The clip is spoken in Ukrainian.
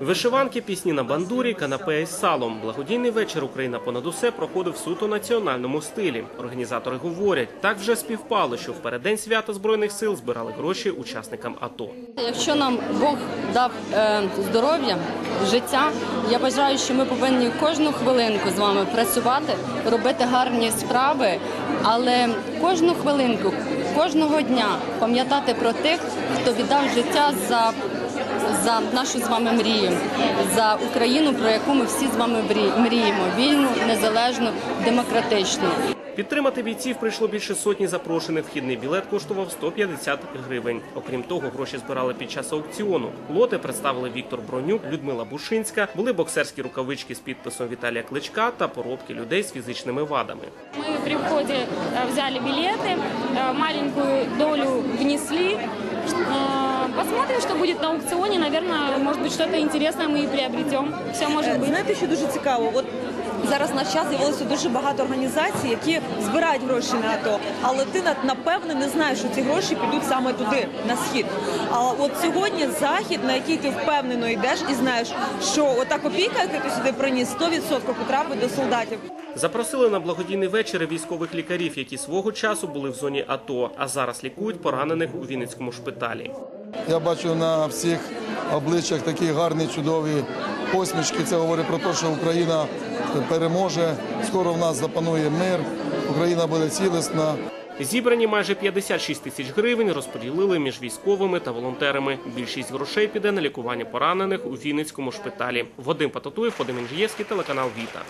Вишиванки, пісні на бандурі, канапе із салом. Благодійний вечір Україна понад усе проходив суто національному стилі. Організатори говорять, так вже співпало, що в переддень свята збройних сил збирали гроші учасникам АТО. Якщо нам Бог дав е, здоров'я, життя, я бажаю, що ми повинні кожну хвилинку з вами працювати, робити гарні справи, але кожну хвилинку, кожного дня пам'ятати про тих, хто віддав життя за, за нашу з вами мрію, за Україну, про яку ми всі з вами мріємо: вільну, незалежну, демократичну. Підтримати бійців прийшло більше сотні запрошених. Вхідний білет коштував 150 гривень. Окрім того, гроші збирали під час аукціону. Лоти представили Віктор Бронюк, Людмила Бушинська. Були боксерські рукавички з підписом Віталія Кличка та поробки людей з фізичними вадами. Мы при входе э, взяли билеты, э, маленькую долю внесли. Э, Посмотрим, что будет на аукционе. Наверное, может быть, что-то интересное мы и приобретем. Все может быть. Знаєте, що дуже цікаво? От зараз в наш час з'явилося дуже багато організацій, які збирають гроші на АТО, але ти на- напевне не знаєш, що ці гроші підуть саме туди, на схід. А от сьогодні захід, на який ти впевнено йдеш і знаєш, що ота копійка, яку ти сюди приніс, 100% потрапить до солдатів. Запросили на благодійний вечір військових лікарів, які свого часу були в зоні АТО, а зараз лікують поранених у Вінницькому шпиталі. Я бачу на всіх обличчях такі гарні, чудові посмішки. Це говорить про те, що Україна переможе. Скоро в нас запанує мир, Україна буде цілісна. Зібрані майже 56 тисяч гривень розподілили між військовими та волонтерами. Більшість грошей піде на лікування поранених у Вінницькому шпиталі. Вадим Пататуєв, Вадим Інжиєвський, телеканал Віта.